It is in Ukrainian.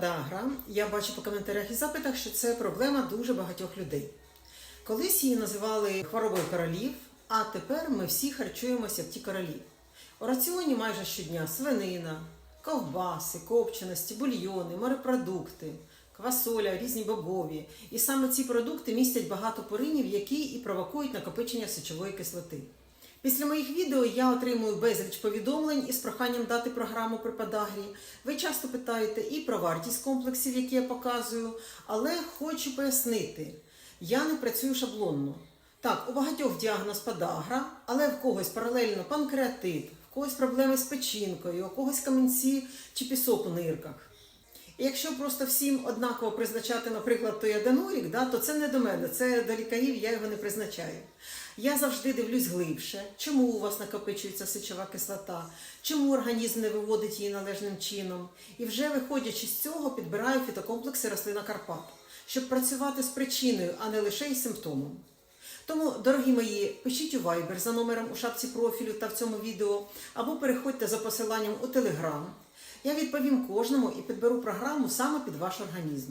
подагра. Я бачу по коментарях і запитах, що це проблема дуже багатьох людей. Колись її називали хворобою королів, а тепер ми всі харчуємося в ті королі. У раціоні майже щодня свинина, ковбаси, копченості, бульйони, морепродукти, квасоля, різні бобові. І саме ці продукти містять багато поринів, які і провокують накопичення сечової кислоти. Після моїх відео я отримую безліч повідомлень із проханням дати програму при подагрі. Ви часто питаєте і про вартість комплексів, які я показую, але хочу пояснити, я не працюю шаблонно. Так, у багатьох діагноз подагра, але в когось паралельно панкреатит, в когось проблеми з печінкою, у когось камінці чи пісок у нирках. Якщо просто всім однаково призначати, наприклад, той аденурік, да, то це не до мене, це до лікарів, я його не призначаю. Я завжди дивлюсь глибше, чому у вас накопичується сечова кислота, чому організм не виводить її належним чином. І вже виходячи з цього, підбираю фітокомплекси рослина Карпат, щоб працювати з причиною, а не лише із симптомом. Тому, дорогі мої, пишіть у Viber за номером у шапці профілю та в цьому відео, або переходьте за посиланням у Telegram. Я відповім кожному і підберу програму саме під ваш організм.